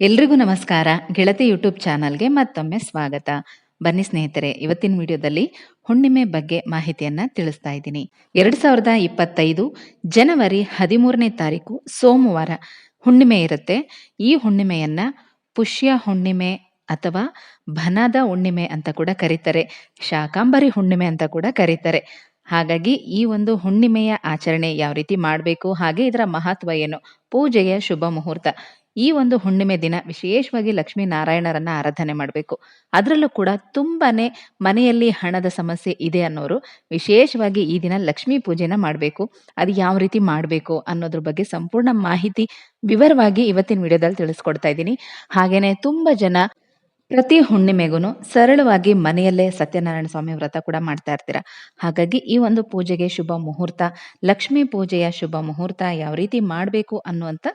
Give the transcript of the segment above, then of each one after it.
ಎಲ್ರಿಗೂ ನಮಸ್ಕಾರ. ಗೆಳತಿ ಯೂಟ್ಯೂಬ್ ಚಾನಲ್ಗೆ ಮತ್ತೊಮ್ಮೆ ಸ್ವಾಗತ. ಬನ್ನಿ ಸ್ನೇಹಿತರೆ, ಇವತ್ತಿನ ವಿಡಿಯೋದಲ್ಲಿ ಹುಣ್ಣಿಮೆ ಬಗ್ಗೆ ಮಾಹಿತಿಯನ್ನ ತಿಳಿಸ್ತಾ ಇದ್ದೀನಿ. ಎರಡ್ ಸಾವಿರದ ಇಪ್ಪತ್ತೈದು ಜನವರಿ ಹದಿಮೂರನೇ ತಾರೀಕು ಸೋಮವಾರ ಹುಣ್ಣಿಮೆ ಇರುತ್ತೆ. ಈ ಹುಣ್ಣಿಮೆಯನ್ನ ಪುಷ್ಯ ಹುಣ್ಣಿಮೆ ಅಥವಾ ಭನದ ಹುಣ್ಣಿಮೆ ಅಂತ ಕೂಡ ಕರೀತಾರೆ. ಶಾಕಾಂಬರಿ ಹುಣ್ಣಿಮೆ ಅಂತ ಕೂಡ ಕರೀತಾರೆ. ಹಾಗಾಗಿ ಈ ಒಂದು ಹುಣ್ಣಿಮೆಯ ಆಚರಣೆ ಯಾವ ರೀತಿ ಮಾಡಬೇಕು, ಹಾಗೆ ಇದರ ಮಹತ್ವ ಏನು, ಪೂಜೆಯ ಶುಭ ಮುಹೂರ್ತ ಈ ಒಂದು ಹುಣ್ಣಿಮೆ ದಿನ ವಿಶೇಷವಾಗಿ ಲಕ್ಷ್ಮೀ ನಾರಾಯಣರನ್ನ ಆರಾಧನೆ ಮಾಡಬೇಕು. ಅದರಲ್ಲೂ ಕೂಡ ತುಂಬಾನೇ ಮನೆಯಲ್ಲಿ ಹಣದ ಸಮಸ್ಯೆ ಇದೆ ಅನ್ನೋರು ವಿಶೇಷವಾಗಿ ಈ ದಿನ ಲಕ್ಷ್ಮೀ ಪೂಜೆನ ಮಾಡಬೇಕು. ಅದು ಯಾವ ರೀತಿ ಮಾಡಬೇಕು ಅನ್ನೋದ್ರ ಬಗ್ಗೆ ಸಂಪೂರ್ಣ ಮಾಹಿತಿ ವಿವರವಾಗಿ ಇವತ್ತಿನ ವಿಡಿಯೋದಲ್ಲಿ ತಿಳಿಸ್ಕೊಡ್ತಾ ಇದ್ದೀನಿ. ಹಾಗೇನೆ ತುಂಬಾ ಜನ ಪ್ರತಿ ಹುಣ್ಣಿಮೆಗೂ ಸರಳವಾಗಿ ಮನೆಯಲ್ಲೇ ಸತ್ಯನಾರಾಯಣ ಸ್ವಾಮಿ ವ್ರತ ಕೂಡ ಮಾಡ್ತಾ ಇರ್ತೀರ. ಹಾಗಾಗಿ ಈ ಒಂದು ಪೂಜೆಗೆ ಶುಭ ಮುಹೂರ್ತ, ಲಕ್ಷ್ಮೀ ಪೂಜೆಯ ಶುಭ ಮುಹೂರ್ತ ಯಾವ ರೀತಿ ಮಾಡಬೇಕು ಅನ್ನುವಂಥ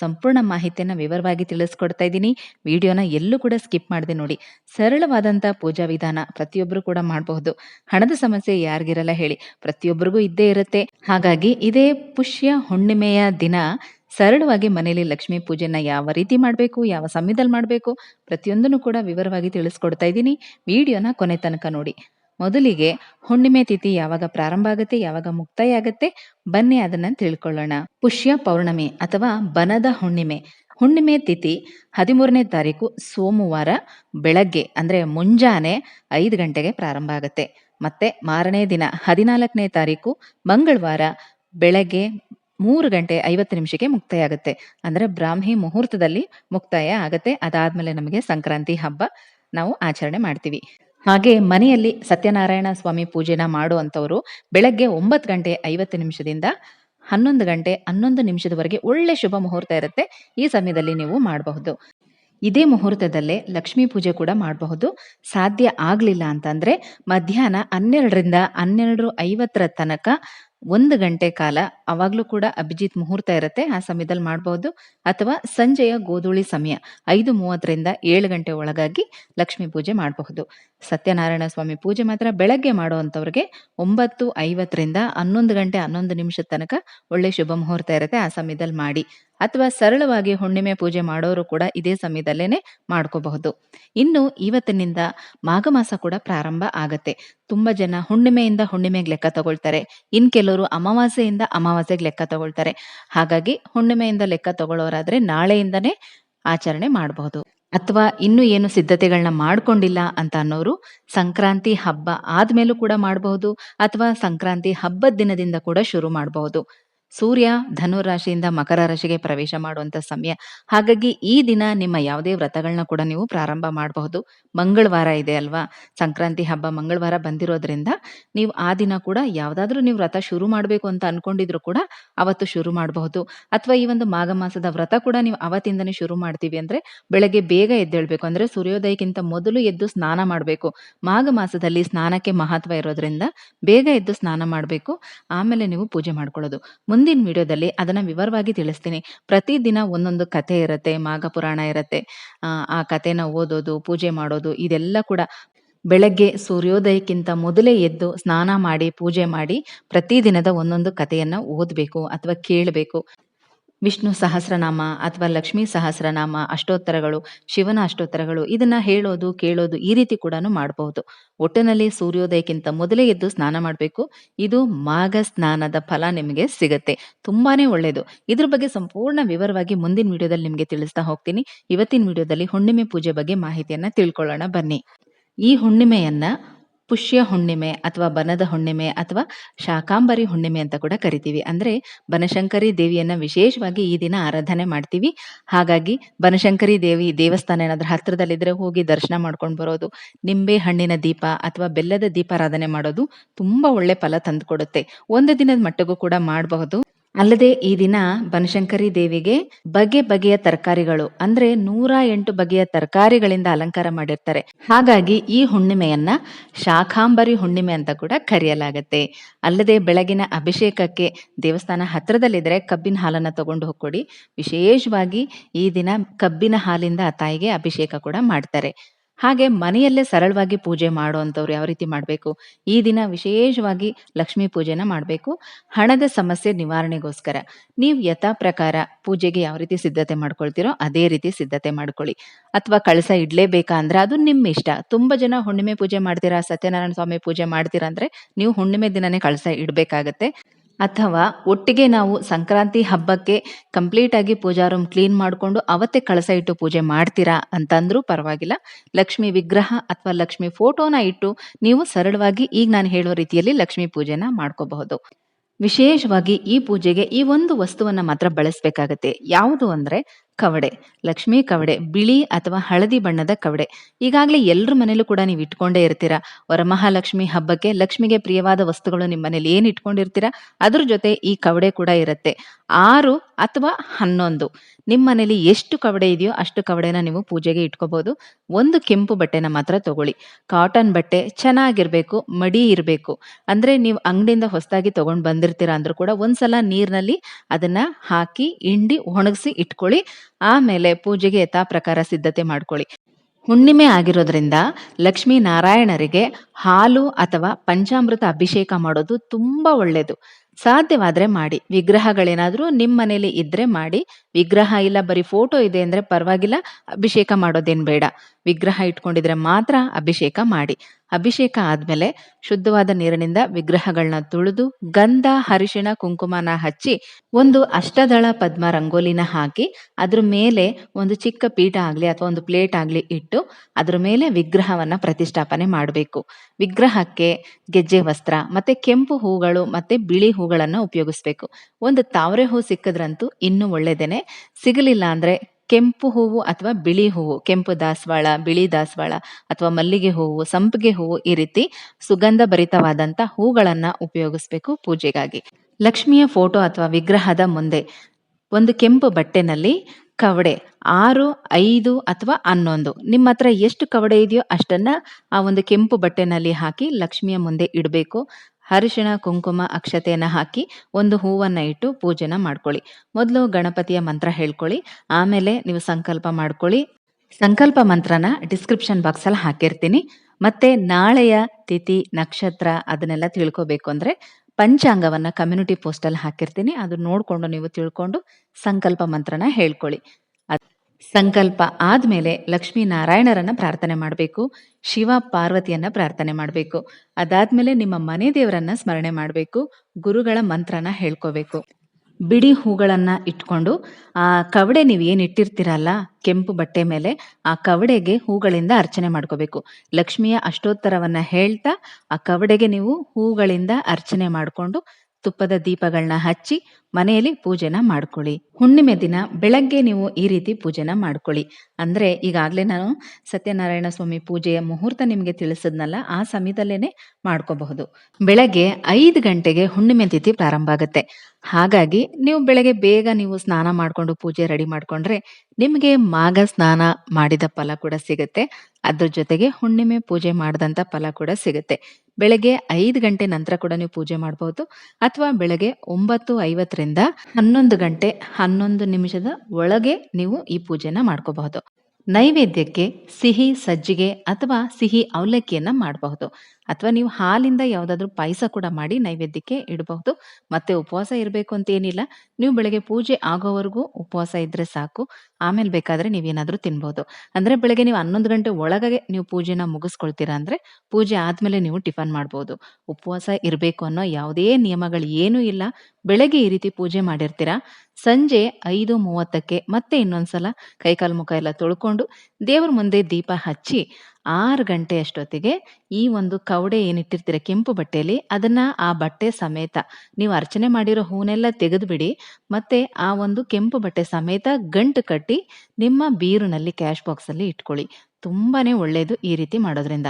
ಸಂಪೂರ್ಣ ಮಾಹಿತಿಯನ್ನು ವಿವರವಾಗಿ ತಿಳಿಸ್ಕೊಡ್ತಾ ಇದ್ದೀನಿ. ವಿಡಿಯೋನ ಎಲ್ಲೂ ಕೂಡ ಸ್ಕಿಪ್ ಮಾಡದೆ ನೋಡಿ. ಸರಳವಾದಂಥ ಪೂಜಾ ವಿಧಾನ ಪ್ರತಿಯೊಬ್ಬರು ಕೂಡ ಮಾಡಬಹುದು. ಹಣದ ಸಮಸ್ಯೆ ಯಾರಿಗಿರಲ್ಲ ಹೇಳಿ ಪ್ರತಿಯೊಬ್ಬರಿಗೂ ಇದ್ದೇ ಇರುತ್ತೆ. ಹಾಗಾಗಿ ಇದೇ ಪುಷ್ಯ ಹುಣ್ಣಿಮೆಯ ದಿನ ಸರಳವಾಗಿ ಮನೆಯಲ್ಲಿ ಲಕ್ಷ್ಮೀ ಪೂಜೆನ ಯಾವ ರೀತಿ ಮಾಡಬೇಕು, ಯಾವ ಸಮಯದಲ್ಲಿ ಮಾಡಬೇಕು ಪ್ರತಿಯೊಂದನ್ನು ಕೂಡ ವಿವರವಾಗಿ ತಿಳಿಸ್ಕೊಡ್ತಾ ಇದ್ದೀನಿ. ವಿಡಿಯೋನ ಕೊನೆ ತನಕ ನೋಡಿ. ಮೊದಲಿಗೆ ಹುಣ್ಣಿಮೆ ತಿಥಿ ಯಾವಾಗ ಪ್ರಾರಂಭ ಆಗುತ್ತೆ, ಯಾವಾಗ ಮುಕ್ತಾಯ ಆಗುತ್ತೆ ಬನ್ನಿ ಅದನ್ನ ತಿಳ್ಕೊಳ್ಳೋಣ. ಪುಷ್ಯ ಪೌರ್ಣಮಿ ಅಥವಾ ಬನದ ಹುಣ್ಣಿಮೆ. ಹುಣ್ಣಿಮೆ ತಿಥಿ ಹದಿಮೂರನೇ ತಾರೀಕು ಸೋಮವಾರ ಬೆಳಗ್ಗೆ ಅಂದ್ರೆ ಮುಂಜಾನೆ ಐದು ಗಂಟೆಗೆ ಪ್ರಾರಂಭ ಆಗುತ್ತೆ. ಮತ್ತೆ ಮಾರನೇ ದಿನ ಹದಿನಾಲ್ಕನೇ ತಾರೀಕು ಮಂಗಳವಾರ ಬೆಳಗ್ಗೆ ಮೂರು ಗಂಟೆ ಐವತ್ತು ನಿಮಿಷಕ್ಕೆ ಮುಕ್ತಾಯ ಆಗುತ್ತೆ ಅಂದ್ರೆ ಬ್ರಾಹ್ಮಿ ಮುಹೂರ್ತದಲ್ಲಿ ಮುಕ್ತಾಯ ಆಗುತ್ತೆ. ಅದಾದ್ಮೇಲೆ ನಮಗೆ ಸಂಕ್ರಾಂತಿ ಹಬ್ಬ ನಾವು ಆಚರಣೆ ಮಾಡ್ತೀವಿ. ಹಾಗೆ ಮನೆಯಲ್ಲಿ ಸತ್ಯನಾರಾಯಣ ಸ್ವಾಮಿ ಪೂಜೆನ ಮಾಡುವಂಥವರು ಬೆಳಗ್ಗೆ ಒಂಬತ್ತು ಗಂಟೆ ಐವತ್ತು ನಿಮಿಷದಿಂದ ಹನ್ನೊಂದು ಗಂಟೆ ಹನ್ನೊಂದು ನಿಮಿಷದವರೆಗೆ ಒಳ್ಳೆ ಶುಭ ಮುಹೂರ್ತ ಇರುತ್ತೆ. ಈ ಸಮಯದಲ್ಲಿ ನೀವು ಮಾಡಬಹುದು. ಇದೇ ಮುಹೂರ್ತದಲ್ಲೇ ಲಕ್ಷ್ಮೀ ಪೂಜೆ ಕೂಡ ಮಾಡಬಹುದು. ಸಾಧ್ಯ ಆಗಲಿಲ್ಲ ಅಂತಂದ್ರೆ ಮಧ್ಯಾಹ್ನ ಹನ್ನೆರಡರಿಂದ ಹನ್ನೆರಡು ಐವತ್ತರ ತನಕ ಒಂದು ಗಂಟೆ ಕಾಲ ಅವಾಗ್ಲೂ ಕೂಡ ಅಭಿಜಿತ್ ಮುಹೂರ್ತ ಇರುತ್ತೆ, ಆ ಸಮಯದಲ್ಲಿ ಮಾಡಬಹುದು ಅಥವಾ ಸಂಜೆಯ ಗೋಧೂಳಿ ಸಮಯ, ಐದು ಮೂವತ್ತರಿಂದ ಏಳು ಗಂಟೆ ಒಳಗಾಗಿ ಲಕ್ಷ್ಮಿ ಪೂಜೆ ಮಾಡಬಹುದು. ಸತ್ಯನಾರಾಯಣ ಸ್ವಾಮಿ ಪೂಜೆ ಮಾತ್ರ ಬೆಳಗ್ಗೆ ಮಾಡುವಂಥವ್ರಿಗೆ ಒಂಬತ್ತು ಐವತ್ತರಿಂದ ಹನ್ನೊಂದು ಗಂಟೆ ಹನ್ನೊಂದು ನಿಮಿಷದ ತನಕ ಒಳ್ಳೆ ಶುಭ ಮುಹೂರ್ತ ಇರುತ್ತೆ, ಆ ಸಮಯದಲ್ಲಿ ಮಾಡಿ. ಅಥವಾ ಸರಳವಾಗಿ ಹುಣ್ಣಿಮೆ ಪೂಜೆ ಮಾಡೋರು ಕೂಡ ಇದೇ ಸಮಯದಲ್ಲೇನೆ ಮಾಡ್ಕೋಬಹುದು. ಇನ್ನು ಇವತ್ತಿನಿಂದ ಮಾಘ ಮಾಸ ಕೂಡ ಪ್ರಾರಂಭ ಆಗತ್ತೆ. ತುಂಬಾ ಜನ ಹುಣ್ಣಿಮೆಯಿಂದ ಹುಣ್ಣಿಮೆಗೆ ಲೆಕ್ಕ ತಗೊಳ್ತಾರೆ. ಇನ್ ಕೆಲವರು ಅಮಾವಾಸ್ಯೆಯಿಂದ ಅಮಾವಾಸ್ಯೆಗೆ ಲೆಕ್ಕ ತಗೊಳ್ತಾರೆ. ಹಾಗಾಗಿ ಹುಣ್ಣಿಮೆಯಿಂದ ಲೆಕ್ಕ ತಗೊಳ್ಳೋರಾದ್ರೆ ನಾಳೆಯಿಂದನೇ ಆಚರಣೆ ಮಾಡಬಹುದು. ಅಥವಾ ಇನ್ನು ಏನು ಸಿದ್ಧತೆಗಳನ್ನ ಮಾಡ್ಕೊಂಡಿಲ್ಲ ಅಂತ ಅನ್ನೋರು ಸಂಕ್ರಾಂತಿ ಹಬ್ಬ ಆದ್ಮೇಲೂ ಕೂಡ ಮಾಡಬಹುದು ಅಥವಾ ಸಂಕ್ರಾಂತಿ ಹಬ್ಬದ ದಿನದಿಂದ ಕೂಡ ಶುರು ಮಾಡಬಹುದು. ಸೂರ್ಯ ಧನು ರಾಶಿಯಿಂದ ಮಕರ ರಾಶಿಗೆ ಪ್ರವೇಶ ಮಾಡುವಂತ ಸಮಯ. ಹಾಗಾಗಿ ಈ ದಿನ ನಿಮ್ಮ ಯಾವುದೇ ವ್ರತಗಳನ್ನ ಕೂಡ ನೀವು ಪ್ರಾರಂಭ ಮಾಡಬಹುದು. ಮಂಗಳವಾರ ಇದೆ ಅಲ್ವಾ? ಸಂಕ್ರಾಂತಿ ಹಬ್ಬ ಮಂಗಳವಾರ ಬಂದಿರೋದ್ರಿಂದ ನೀವು ಆ ದಿನ ಕೂಡ ಯಾವ್ದಾದ್ರೂ ನೀವು ವ್ರತ ಶುರು ಮಾಡಬೇಕು ಅಂತ ಅನ್ಕೊಂಡಿದ್ರು ಕೂಡ ಅವತ್ತು ಶುರು ಮಾಡಬಹುದು. ಅಥವಾ ಈ ಒಂದು ಮಾಘ ಮಾಸದ ವ್ರತ ಕೂಡ ನೀವು ಅವತ್ತಿಂದನೇ ಶುರು ಮಾಡ್ತೀವಿ ಅಂದ್ರೆ ಬೆಳಗ್ಗೆ ಬೇಗ ಎದ್ದೇಳ್ಬೇಕು. ಅಂದ್ರೆ ಸೂರ್ಯೋದಯಕ್ಕಿಂತ ಮೊದಲು ಎದ್ದು ಸ್ನಾನ ಮಾಡಬೇಕು. ಮಾಘ ಮಾಸದಲ್ಲಿ ಸ್ನಾನಕ್ಕೆ ಮಹತ್ವ ಇರೋದ್ರಿಂದ ಬೇಗ ಎದ್ದು ಸ್ನಾನ ಮಾಡಬೇಕು. ಆಮೇಲೆ ನೀವು ಪೂಜೆ ಮಾಡ್ಕೊಳ್ಳೋದು. ಮುಂದಿನ ವಿಡಿಯೋದಲ್ಲಿ ಅದನ್ನ ವಿವರವಾಗಿ ತಿಳಿಸ್ತೀನಿ. ಪ್ರತಿದಿನ ಒಂದೊಂದು ಕಥೆ ಇರುತ್ತೆ, ಮಾಘ ಪುರಾಣ ಇರುತ್ತೆ. ಆ ಕಥೆನ ಓದೋದು, ಪೂಜೆ ಮಾಡೋದು, ಇದೆಲ್ಲ ಕೂಡ ಬೆಳಗ್ಗೆ ಸೂರ್ಯೋದಯಕ್ಕಿಂತ ಮೊದಲೇ ಎದ್ದು ಸ್ನಾನ ಮಾಡಿ, ಪೂಜೆ ಮಾಡಿ ಪ್ರತಿದಿನದ ಒಂದೊಂದು ಕಥೆಯನ್ನ ಓದಬೇಕು ಅಥವಾ ಕೇಳಬೇಕು. ವಿಷ್ಣು ಸಹಸ್ರನಾಮ ಅಥವಾ ಲಕ್ಷ್ಮೀ ಸಹಸ್ರನಾಮ ಅಷ್ಟೋತ್ತರಗಳು, ಶಿವನ ಅಷ್ಟೋತ್ತರಗಳು, ಇದನ್ನ ಹೇಳೋದು, ಕೇಳೋದು ಈ ರೀತಿ ಕೂಡ ಮಾಡಬಹುದು. ಒಟ್ಟಿನಲ್ಲಿ ಸೂರ್ಯೋದಯಕ್ಕಿಂತ ಮೊದಲೇ ಎದ್ದು ಸ್ನಾನ ಮಾಡಬೇಕು. ಇದು ಮಾಘ ಸ್ನಾನದ ಫಲ ನಿಮಗೆ ಸಿಗುತ್ತೆ. ತುಂಬಾನೇ ಒಳ್ಳೆಯದು ಇದ್ರ ಬಗ್ಗೆ ಸಂಪೂರ್ಣ ವಿವರವಾಗಿ ಮುಂದಿನ ವಿಡಿಯೋದಲ್ಲಿ ನಿಮಗೆ ತಿಳಿಸ್ತಾ ಹೋಗ್ತೀನಿ. ಇವತ್ತಿನ ವಿಡಿಯೋದಲ್ಲಿ ಹುಣ್ಣಿಮೆ ಪೂಜೆ ಬಗ್ಗೆ ಮಾಹಿತಿಯನ್ನ ತಿಳ್ಕೊಳ್ಳೋಣ ಬನ್ನಿ. ಈ ಹುಣ್ಣಿಮೆಯನ್ನ ಪುಷ್ಯ ಹುಣ್ಣಿಮೆ ಅಥವಾ ಬನದ ಹುಣ್ಣಿಮೆ ಅಥವಾ ಶಾಕಾಂಬರಿ ಹುಣ್ಣಿಮೆ ಅಂತ ಕೂಡ ಕರಿತೀವಿ. ಅಂದ್ರೆ ಬನಶಂಕರಿ ದೇವಿಯನ್ನ ವಿಶೇಷವಾಗಿ ಈ ದಿನ ಆರಾಧನೆ ಮಾಡ್ತೀವಿ. ಹಾಗಾಗಿ ಬನಶಂಕರಿ ದೇವಿ ದೇವಸ್ಥಾನ ಏನಾದ್ರೂ ಹತ್ತಿರದಲ್ಲಿದ್ದರೆ ಹೋಗಿ ದರ್ಶನ ಮಾಡ್ಕೊಂಡು ಬರೋದು, ನಿಂಬೆ ಹಣ್ಣಿನ ದೀಪ ಅಥವಾ ಬೆಲ್ಲದ ದೀಪಾರಾಧನೆ ಮಾಡೋದು ತುಂಬಾ ಒಳ್ಳೆ ಫಲ ತಂದುಕೊಡುತ್ತೆ. ಒಂದು ದಿನದ ಮಟ್ಟಿಗೂ ಕೂಡ ಮಾಡಬಹುದು. ಅಲ್ಲದೆ ಈ ದಿನ ಬನಶಂಕರಿ ದೇವಿಗೆ ಬಗೆ ಬಗೆಯ ತರಕಾರಿಗಳು, ಅಂದ್ರೆ ನೂರ ಎಂಟು ಬಗೆಯ ತರಕಾರಿಗಳಿಂದ ಅಲಂಕಾರ ಮಾಡಿರ್ತಾರೆ. ಹಾಗಾಗಿ ಈ ಹುಣ್ಣಿಮೆಯನ್ನ ಶಾಖಾಂಬರಿ ಹುಣ್ಣಿಮೆ ಅಂತ ಕೂಡ ಕರೆಯಲಾಗತ್ತೆ. ಅಲ್ಲದೆ ಬೆಳಗಿನ ಅಭಿಷೇಕಕ್ಕೆ ದೇವಸ್ಥಾನ ಹತ್ರದಲ್ಲಿದ್ರೆ ಕಬ್ಬಿನ ಹಾಲನ್ನ ತಗೊಂಡು ಹೋಗ್ಕೊಡಿ. ವಿಶೇಷವಾಗಿ ಈ ದಿನ ಕಬ್ಬಿನ ಹಾಲಿಂದ ತಾಯಿಗೆ ಅಭಿಷೇಕ ಕೂಡ ಮಾಡ್ತಾರೆ. ಹಾಗೆ ಮನೆಯಲ್ಲೇ ಸರಳವಾಗಿ ಪೂಜೆ ಮಾಡುವಂಥವ್ರು ಯಾವ ರೀತಿ ಮಾಡಬೇಕು? ಈ ದಿನ ವಿಶೇಷವಾಗಿ ಲಕ್ಷ್ಮೀ ಪೂಜೆನ ಮಾಡಬೇಕು. ಹಣದ ಸಮಸ್ಯೆ ನಿವಾರಣೆಗೋಸ್ಕರ ನೀವು ಯಥಾ ಪ್ರಕಾರ ಪೂಜೆಗೆ ಯಾವ ರೀತಿ ಸಿದ್ಧತೆ ಮಾಡ್ಕೊಳ್ತೀರೋ ಅದೇ ರೀತಿ ಸಿದ್ಧತೆ ಮಾಡ್ಕೊಳ್ಳಿ. ಅಥವಾ ಕಳಸ ಇಡ್ಲೇಬೇಕಾ ಅಂದ್ರೆ ಅದು ನಿಮ್ಮ ಇಷ್ಟ. ತುಂಬ ಜನ ಹುಣ್ಣಿಮೆ ಪೂಜೆ ಮಾಡ್ತೀರಾ, ಸತ್ಯನಾರಾಯಣ ಸ್ವಾಮಿ ಪೂಜೆ ಮಾಡ್ತೀರಾ ಅಂದ್ರೆ ನೀವು ಹುಣ್ಣಿಮೆ ದಿನನೇ ಕಳಸ ಇಡಬೇಕಾಗತ್ತೆ. ಅಥವಾ ಒಟ್ಟಿಗೆ ನಾವು ಸಂಕ್ರಾಂತಿ ಹಬ್ಬಕ್ಕೆ ಕಂಪ್ಲೀಟ್ ಆಗಿ ಪೂಜಾ ರೂಮ್ ಕ್ಲೀನ್ ಮಾಡಿಕೊಂಡು ಅವತ್ತೇ ಕಳಸ ಇಟ್ಟು ಪೂಜೆ ಮಾಡ್ತೀರಾ ಅಂತಂದ್ರೂ ಪರವಾಗಿಲ್ಲ. ಲಕ್ಷ್ಮಿ ವಿಗ್ರಹ ಅಥವಾ ಲಕ್ಷ್ಮಿ ಫೋಟೋನ ಇಟ್ಟು ನೀವು ಸರಳವಾಗಿ ಈಗ ನಾನು ಹೇಳೋ ರೀತಿಯಲ್ಲಿ ಲಕ್ಷ್ಮಿ ಪೂಜೆನ ಮಾಡ್ಕೋಬಹುದು. ವಿಶೇಷವಾಗಿ ಈ ಪೂಜೆಗೆ ಈ ಒಂದು ವಸ್ತುವನ್ನ ಮಾತ್ರ ಬಳಸಬೇಕಾಗತ್ತೆ. ಯಾವುದು ಅಂದ್ರೆ ಕವಡೆ, ಲಕ್ಷ್ಮೀ ಕವಡೆ, ಬಿಳಿ ಅಥವಾ ಹಳದಿ ಬಣ್ಣದ ಕವಡೆ. ಈಗಾಗಲೇ ಎಲ್ಲರ ಮನೇಲೂ ಕೂಡ ನೀವು ಇಟ್ಕೊಂಡೇ ಇರ್ತೀರಾ? ವರಮಹಾಲಕ್ಷ್ಮಿ ಹಬ್ಬಕ್ಕೆ ಲಕ್ಷ್ಮಿಗೆ ಪ್ರಿಯವಾದ ವಸ್ತುಗಳು ನಿಮ್ಮ ಮನೇಲಿ ಏನು ಇಟ್ಕೊಂಡಿರ್ತೀರಾ? ಅದ್ರ ಜೊತೆ ಈ ಕವಡೆ ಕೂಡ ಇರುತ್ತೆ. ಆರು ಅಥವಾ ಹನ್ನೊಂದು. ನಿಮ್ಮ ಮನೇಲಿ ಎಷ್ಟು ಕವಡೆ ಇದೆಯೋ ಅಷ್ಟು ಕವಡೆನ ನೀವು ಪೂಜೆಗೆ ಇಟ್ಕೋಬಹುದು ಒಂದು ಕೆಂಪು ಬಟ್ಟೆನ ಮಾತ್ರ ತಗೊಳ್ಳಿ. ಕಾಟನ್ ಬಟ್ಟೆ ಚೆನ್ನಾಗಿರ್ಬೇಕು, ಮಡಿ ಇರಬೇಕು. ಅಂದ್ರೆ ನೀವು ಅಂಗಡಿಯಿಂದ ಹೊಸದಾಗಿ ತಗೊಂಡ್ ಬಂದಿರ್ತೀರಾ ಅಂದ್ರೂ ಕೂಡ ಒಂದ್ಸಲ ನೀರಿನಲ್ಲಿ ಅದನ್ನ ಹಾಕಿ, ಹಿಂಡಿ, ಒಣಗಿಸಿ ಇಟ್ಕೊಳ್ಳಿ. ಆಮೇಲೆ ಪೂಜೆಗೆ ಯಥಾ ಪ್ರಕಾರ ಸಿದ್ಧತೆ ಮಾಡ್ಕೊಳ್ಳಿ. ಹುಣ್ಣಿಮೆ ಆಗಿರೋದ್ರಿಂದ ಲಕ್ಷ್ಮೀ ನಾರಾಯಣರಿಗೆ ಹಾಲು ಅಥವಾ ಪಂಚಾಮೃತ ಅಭಿಷೇಕ ಮಾಡೋದು ತುಂಬಾ ಒಳ್ಳೆಯದು ಸಾಧ್ಯವಾದ್ರೆ ಮಾಡಿ. ವಿಗ್ರಹಗಳೇನಾದ್ರೂ ನಿಮ್ಮ ಮನೇಲಿ ಇದ್ರೆ ಮಾಡಿ. ವಿಗ್ರಹ ಇಲ್ಲ, ಬರೀ ಫೋಟೋ ಇದೆ ಅಂದ್ರೆ ಪರವಾಗಿಲ್ಲ, ಅಭಿಷೇಕ ಮಾಡೋದೇನ್ ಬೇಡ. ವಿಗ್ರಹ ಇಟ್ಕೊಂಡಿದ್ರೆ ಮಾತ್ರ ಅಭಿಷೇಕ ಮಾಡಿ. ಅಭಿಷೇಕ ಆದ್ಮೇಲೆ ಶುದ್ಧವಾದ ನೀರಿನಿಂದ ವಿಗ್ರಹಗಳನ್ನ ತುಳಿದು ಗಂಧ ಹರಿಶಿಣ ಕುಂಕುಮನ ಹಚ್ಚಿ ಒಂದು ಅಷ್ಟದಳ ಪದ್ಮ ರಂಗೋಲಿನ ಹಾಕಿ ಅದ್ರ ಮೇಲೆ ಒಂದು ಚಿಕ್ಕ ಪೀಠ ಆಗ್ಲಿ ಅಥವಾ ಒಂದು ಪ್ಲೇಟ್ ಆಗ್ಲಿ ಇಟ್ಟು ಅದ್ರ ಮೇಲೆ ವಿಗ್ರಹವನ್ನ ಪ್ರತಿಷ್ಠಾಪನೆ ಮಾಡಬೇಕು. ವಿಗ್ರಹಕ್ಕೆ ಗೆಜ್ಜೆ ವಸ್ತ್ರ ಮತ್ತೆ ಕೆಂಪು ಹೂಗಳು ಮತ್ತೆ ಬಿಳಿ ಹೂಗಳನ್ನ ಉಪಯೋಗಿಸ್ಬೇಕು. ಒಂದು ತಾವರೆ ಹೂ ಸಿಕ್ಕಿದ್ರಂತೂ ಇನ್ನೂ ಒಳ್ಳೇದೇನೆ. ಸಿಗಲಿಲ್ಲ ಅಂದ್ರೆ ಕೆಂಪು ಹೂವು ಅಥವಾ ಬಿಳಿ ಹೂವು, ಕೆಂಪು ದಾಸವಾಳ, ಬಿಳಿ ದಾಸವಾಳ ಅಥವಾ ಮಲ್ಲಿಗೆ ಹೂವು, ಸಂಪಿಗೆ ಹೂವು ಈ ರೀತಿ ಸುಗಂಧ ಭರಿತವಾದಂಥ ಹೂಗಳನ್ನ ಉಪಯೋಗಿಸ್ಬೇಕು ಪೂಜೆಗಾಗಿ. ಲಕ್ಷ್ಮಿಯ ಫೋಟೋ ಅಥವಾ ವಿಗ್ರಹದ ಮುಂದೆ ಒಂದು ಕೆಂಪು ಬಟ್ಟೆನಲ್ಲಿ ಕವಡೆ ಆರು, ಐದು ಅಥವಾ ಹನ್ನೊಂದು. ನಿಮ್ಮ ಹತ್ರ ಎಷ್ಟು ಕವಡೆ ಇದೆಯೋ ಅಷ್ಟನ್ನ ಆ ಒಂದು ಕೆಂಪು ಬಟ್ಟೆನಲ್ಲಿ ಹಾಕಿ ಲಕ್ಷ್ಮಿಯ ಮುಂದೆ ಇಡಬೇಕು. ಅರಿಶಿಣ, ಕುಂಕುಮ, ಅಕ್ಷತೆಯನ್ನು ಹಾಕಿ ಒಂದು ಹೂವನ್ನ ಇಟ್ಟು ಪೂಜೆನ ಮಾಡ್ಕೊಳ್ಳಿ. ಮೊದಲು ಗಣಪತಿಯ ಮಂತ್ರ ಹೇಳ್ಕೊಳ್ಳಿ, ಆಮೇಲೆ ನೀವು ಸಂಕಲ್ಪ ಮಾಡ್ಕೊಳ್ಳಿ. ಸಂಕಲ್ಪ ಮಂತ್ರನ ಡಿಸ್ಕ್ರಿಪ್ಷನ್ ಬಾಕ್ಸ್ ಅಲ್ಲಿ ಹಾಕಿರ್ತೀನಿ. ಮತ್ತೆ ನಾಳೆಯ ತಿಥಿ, ನಕ್ಷತ್ರ ಅದನ್ನೆಲ್ಲ ತಿಳ್ಕೊಬೇಕು ಅಂದ್ರೆ ಪಂಚಾಂಗವನ್ನ ಕಮ್ಯುನಿಟಿ ಪೋಸ್ಟಲ್ಲಿ ಹಾಕಿರ್ತೀನಿ. ಅದು ನೋಡ್ಕೊಂಡು ನೀವು ತಿಳ್ಕೊಂಡು ಸಂಕಲ್ಪ ಮಂತ್ರನ ಹೇಳ್ಕೊಳ್ಳಿ. ಸಂಕಲ್ಪ ಆದ್ಮೇಲೆ ಲಕ್ಷ್ಮೀ ನಾರಾಯಣರನ್ನ ಪ್ರಾರ್ಥನೆ ಮಾಡಬೇಕು, ಶಿವ ಪಾರ್ವತಿಯನ್ನ ಪ್ರಾರ್ಥನೆ ಮಾಡಬೇಕು. ಅದಾದ್ಮೇಲೆ ನಿಮ್ಮ ಮನೆ ದೇವರನ್ನ ಸ್ಮರಣೆ ಮಾಡಬೇಕು, ಗುರುಗಳ ಮಂತ್ರನ ಹೇಳ್ಕೋಬೇಕು. ಬಿಡಿ ಹೂಗಳನ್ನ ಇಟ್ಕೊಂಡು, ಆ ಕವಡೆ ನೀವು ಏನ್ ಇಟ್ಟಿರ್ತೀರಲ್ಲ, ಕೆಂಪು ಬಟ್ಟೆ ಮೇಲೆ, ಆ ಕವಡೆಗೆ ಹೂಗಳಿಂದ ಅರ್ಚನೆ ಮಾಡ್ಕೋಬೇಕು. ಲಕ್ಷ್ಮಿಯ ಅಷ್ಟೋತ್ತರವನ್ನ ಹೇಳ್ತಾ, ಆ ಕವಡೆಗೆ ನೀವು ಹೂಗಳಿಂದ ಅರ್ಚನೆ ಮಾಡಿಕೊಂಡು ತುಪ್ಪದ ದೀಪಗಳನ್ನ ಹಚ್ಚಿ ಮನೆಯಲ್ಲಿ ಪೂಜೆನ ಮಾಡ್ಕೊಳ್ಳಿ. ಹುಣ್ಣಿಮೆ ದಿನ ಬೆಳಗ್ಗೆ ನೀವು ಈ ರೀತಿ ಪೂಜೆನ ಮಾಡ್ಕೊಳ್ಳಿ. ಅಂದ್ರೆ ಈಗಾಗಲೇ ನಾನು ಸತ್ಯನಾರಾಯಣ ಸ್ವಾಮಿ ಪೂಜೆಯ ಮುಹೂರ್ತ ನಿಮಗೆ ತಿಳಿಸಿದ್ನಲ್ಲ, ಆ ಸಮಯದಲ್ಲೇನೆ ಮಾಡ್ಕೋಬಹುದು. ಬೆಳಗ್ಗೆ ಐದು ಗಂಟೆಗೆ ಹುಣ್ಣಿಮೆ ತಿಥಿ ಪ್ರಾರಂಭ ಆಗುತ್ತೆ. ಹಾಗಾಗಿ ನೀವು ಬೆಳಗ್ಗೆ ಬೇಗ ನೀವು ಸ್ನಾನ ಮಾಡ್ಕೊಂಡು ಪೂಜೆ ರೆಡಿ ಮಾಡ್ಕೊಂಡ್ರೆ ನಿಮಗೆ ಮಾಘ ಸ್ನಾನ ಮಾಡಿದ ಫಲ ಕೂಡ ಸಿಗುತ್ತೆ. ಅದ್ರ ಜೊತೆಗೆ ಹುಣ್ಣಿಮೆ ಪೂಜೆ ಮಾಡಿದಂಥ ಫಲ ಕೂಡ ಸಿಗುತ್ತೆ. ಬೆಳಗ್ಗೆ ಐದು ಗಂಟೆ ನಂತರ ಕೂಡ ನೀವು ಪೂಜೆ ಮಾಡಬಹುದು ಅಥವಾ ಬೆಳಗ್ಗೆ ಒಂಬತ್ತು ಐವತ್ತರಿಂದ ಹನ್ನೊಂದು ಗಂಟೆ ಹನ್ನೊಂದು ನಿಮಿಷದ ಒಳಗೆ ನೀವು ಈ ಪೂಜೆನ ಮಾಡ್ಕೋಬಹುದು. ನೈವೇದ್ಯಕ್ಕೆ ಸಿಹಿ ಸಜ್ಜಿಗೆ ಅಥವಾ ಸಿಹಿ ಅವಲಕ್ಕಿಯನ್ನ ಮಾಡಬಹುದು. ಅಥವಾ ನೀವು ಹಾಲಿಂದ ಯಾವುದಾದ್ರೂ ಪಾಯಸ ಕೂಡ ಮಾಡಿ ನೈವೇದ್ಯಕ್ಕೆ ಇಡಬಹುದು. ಮತ್ತೆ ಉಪವಾಸ ಇರಬೇಕು ಅಂತ ಏನಿಲ್ಲ. ನೀವು ಬೆಳಗ್ಗೆ ಪೂಜೆ ಆಗೋವರೆಗೂ ಉಪವಾಸ ಇದ್ರೆ ಸಾಕು. ಆಮೇಲೆ ಬೇಕಾದ್ರೆ ನೀವೇನಾದ್ರೂ ತಿನ್ಬಹುದು ಅಂದ್ರೆ ಬೆಳಗ್ಗೆ ನೀವು ಹನ್ನೊಂದು ಗಂಟೆ ಒಳಗೆ ನೀವು ಪೂಜೆನ ಮುಗಿಸ್ಕೊಳ್ತೀರಾ ಅಂದ್ರೆ ಪೂಜೆ ಆದ್ಮೇಲೆ ನೀವು ಟಿಫನ್ ಮಾಡ್ಬೋದು. ಉಪವಾಸ ಇರಬೇಕು ಅನ್ನೋ ಯಾವುದೇ ನಿಯಮಗಳು ಏನೂ ಇಲ್ಲ. ಬೆಳಗ್ಗೆ ಈ ರೀತಿ ಪೂಜೆ ಮಾಡಿರ್ತೀರಾ? ಸಂಜೆ ಐದು ಮೂವತ್ತಕ್ಕೆ ಮತ್ತೆ ಇನ್ನೊಂದ್ಸಲ ಕೈಕಾಲು ಮುಖ ಎಲ್ಲ ತೊಳ್ಕೊಂಡು ದೇವ್ರ ಮುಂದೆ ದೀಪ ಹಚ್ಚಿ ಆರು ಗಂಟೆ ಅಷ್ಟೊತ್ತಿಗೆ ಈ ಒಂದು ಕವಡೆ ಏನಿಟ್ಟಿರ್ತೀರ ಕೆಂಪು ಬಟ್ಟೆಯಲ್ಲಿ, ಅದನ್ನ ಆ ಬಟ್ಟೆ ಸಮೇತ ನೀವು ಅರ್ಚನೆ ಮಾಡಿರೋ ಹೂನೆಲ್ಲ ತೆಗೆದುಬಿಡಿ. ಮತ್ತೆ ಆ ಒಂದು ಕೆಂಪು ಬಟ್ಟೆ ಸಮೇತ ಗಂಟು ಕಟ್ಟಿ ನಿಮ್ಮ ಬೀರುನಲ್ಲಿ ಕ್ಯಾಶ್ ಬಾಕ್ಸ್ ಅಲ್ಲಿ ಇಟ್ಕೊಳ್ಳಿ. ತುಂಬಾನೇ ಒಳ್ಳೆಯದು ಈ ರೀತಿ ಮಾಡೋದ್ರಿಂದ.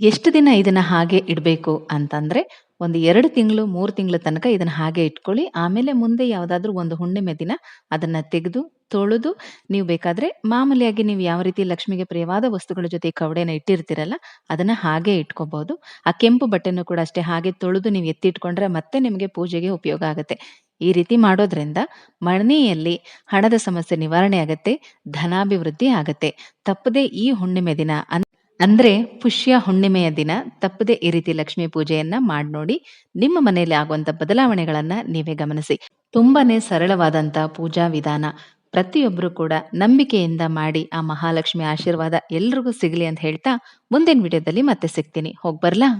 ಎಷ್ಟು ದಿನ ಇದನ್ನ ಹಾಗೆ ಇಡಬೇಕು ಅಂತಂದ್ರೆ ಒಂದು ಎರಡು ತಿಂಗಳು, ಮೂರು ತಿಂಗಳ ತನಕ ಇದನ್ನ ಹಾಗೆ ಇಟ್ಕೊಳ್ಳಿ. ಆಮೇಲೆ ಮುಂದೆ ಯಾವುದಾದ್ರೂ ಒಂದು ಹುಣ್ಣಿಮೆ ದಿನ ಅದನ್ನ ತೆಗೆದು ತೊಳೆದು ನೀವು ಬೇಕಾದ್ರೆ ಮಾಮೂಲಿಯಾಗಿ ನೀವು ಯಾವ ರೀತಿ ಲಕ್ಷ್ಮಿಗೆ ಪ್ರಿಯವಾದ ವಸ್ತುಗಳ ಜೊತೆ ಕವಡೆನ ಇಟ್ಟಿರ್ತೀರಲ್ಲ, ಅದನ್ನ ಹಾಗೆ ಇಟ್ಕೋಬಹುದು ಆ ಕೆಂಪು ಬಟ್ಟೆನೂ ಕೂಡ ಅಷ್ಟೇ ಹಾಗೆ ತೊಳೆದು ನೀವು ಎತ್ತಿಟ್ಕೊಂಡ್ರೆ ಮತ್ತೆ ನಿಮಗೆ ಪೂಜೆಗೆ ಉಪಯೋಗ ಆಗುತ್ತೆ. ಈ ರೀತಿ ಮಾಡೋದ್ರಿಂದ ಮನೆಯಲ್ಲಿ ಹಣದ ಸಮಸ್ಯೆ ನಿವಾರಣೆ ಆಗತ್ತೆ, ಧನಾಭಿವೃದ್ಧಿ ಆಗತ್ತೆ. ತಪ್ಪದೆ ಈ ಹುಣ್ಣಿಮೆ ದಿನ ಅಂದ್ರೆ ಪುಷ್ಯ ಹುಣ್ಣಿಮೆಯ ದಿನ ತಪ್ಪದೆ ಈ ರೀತಿ ಲಕ್ಷ್ಮಿ ಪೂಜೆಯನ್ನ ಮಾಡಿ ನೋಡಿ, ನಿಮ್ಮ ಮನೆಯಲ್ಲಿ ಆಗುವಂತ ಬದಲಾವಣೆಗಳನ್ನ ನೀವೇ ಗಮನಿಸಿ. ತುಂಬಾನೇ ಸರಳವಾದಂತ ಪೂಜಾ ವಿಧಾನ. ಪ್ರತಿಯೊಬ್ಬರು ಕೂಡ ನಂಬಿಕೆಯಿಂದ ಮಾಡಿ ಆ ಮಹಾಲಕ್ಷ್ಮಿ ಆಶೀರ್ವಾದ ಎಲ್ರಿಗೂ ಸಿಗಲಿ ಅಂತ ಹೇಳ್ತಾ ಮುಂದಿನ ವಿಡಿಯೋದಲ್ಲಿ ಮತ್ತೆ ಸಿಗ್ತೀನಿ. ಹೋಗ್ಬರ್ಲಾ